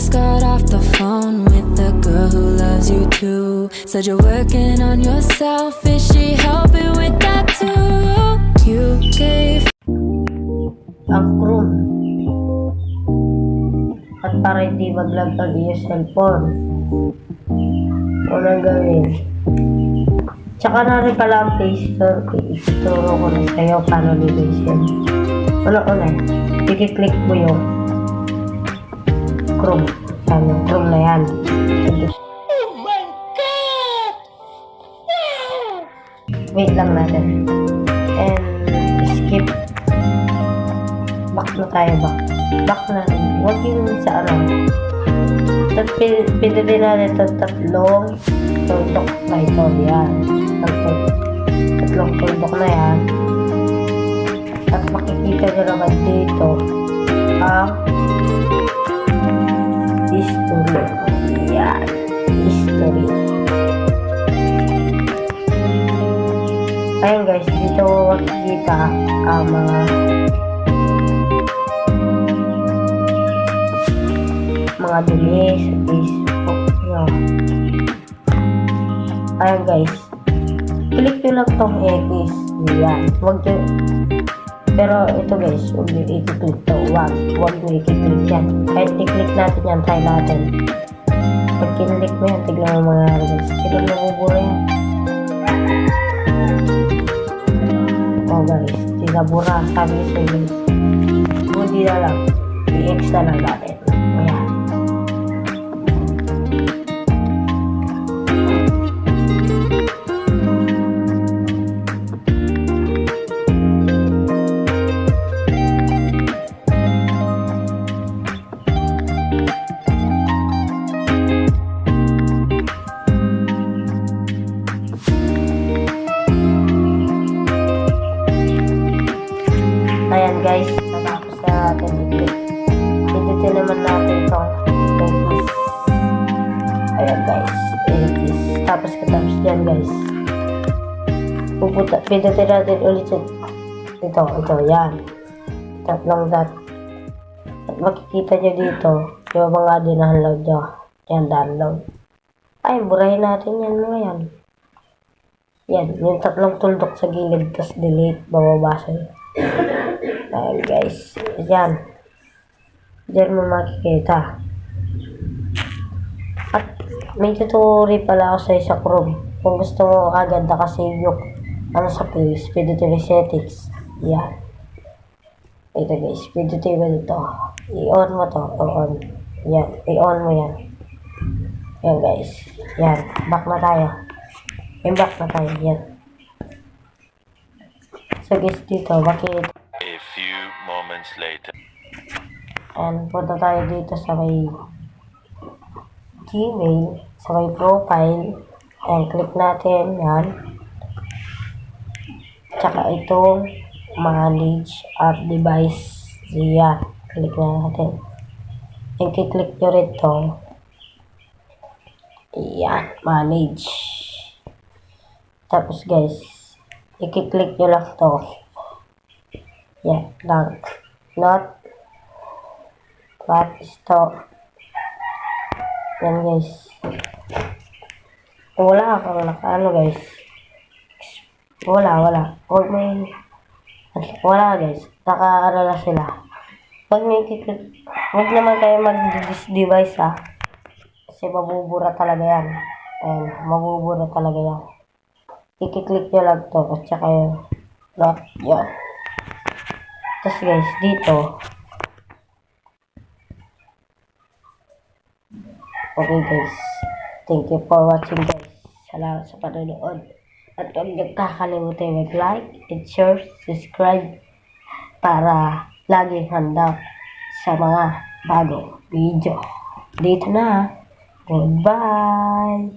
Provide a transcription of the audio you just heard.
just got off the phone with the girl who loves you too. Said you're working on yourself. Is she helping with that too? You gave ang Chrome. At para hindi maglag ang iyong cellphone. Unang gawin. Tsaka na rin pala ang Play Store. Ituturo ko na sa'yo paano linisin. Una-una, i-click mo yung Chrome. Yan, yung Chrome na yan. Oh my God! Wait lang natin. And skip back na tayo ba? Back na rin. Huwag yung sa ano. Pinili natin ito tatlong tuldok na ito. Yan. Tatlong, tatlong tuldok na yan. At makikita nyo naman dito ang history. Yan. History. Ayun guys, dito makikita ang mga mga dumi sa Facebook nyo. Ayan guys. Click nyo lang tong X. Yan. Huwag nyo. Pero ito guys, huwag nyo i-click to. Huwag. Huwag nyo i-click yan. Kahit i-click natin yan, try natin. Pag kinlik mo yan, tignan mo mga guys. Tignan mo bubura yan. Oh guys, tinabura. Sabi ko sa guys. Buti na lang. I-X na lang natin. Ayan. Guys, natapos na natin i-click. Pindutin naman natin itong X. Ayan guys, X. Tapos katapos dyan guys. Pupunta, pindutin natin ulit yung ito, ito, yan. Tatlong dot. At makikita nyo dito, yung mga dinownload nyo. Yan, download. Ay, burahin natin yan mga yan. Yan, yung tatlong tuldok sa gilid, tapos delete, bababasa nyo. Ayan guys. Ayan. Diyan mo makikita. At may tuturi pala ako sa isa Chrome. Kung gusto mo agad nakasave yung ano sa play, speed to settings. Yan. Ito guys, speed to dito. I-on mo to. I-on. Yan. I-on mo yan. Yan guys. Yan. Back na tayo. Yan back na tayo. Yan. So guys dito, bakit moments later. And punta tayo dito sa may Gmail, sa may profile. And click natin, yan. Tsaka itong manage our device. Yan. Click na natin. And click nyo rin to. Yan. Manage. Tapos guys, i-click nyo lang to. Yan. Lang. Not What to? Yan guys. Kung wala kang nakaano guys. Wala, wala. Huwag may... Wala guys. Nakaano na sila. Huwag may kiklik. Huwag naman kayo mag-device ha. Kasi mabubura talaga yan. Ayan, mabubura talaga yan. I-click nyo lang to. At saka yun. Not yan. Tapos guys, dito. Okay guys. Thank you for watching guys. Salamat sa panonood. At huwag niyo kakalimutan mag-like and share, subscribe para laging handa sa mga bagong video. Dito na. Goodbye!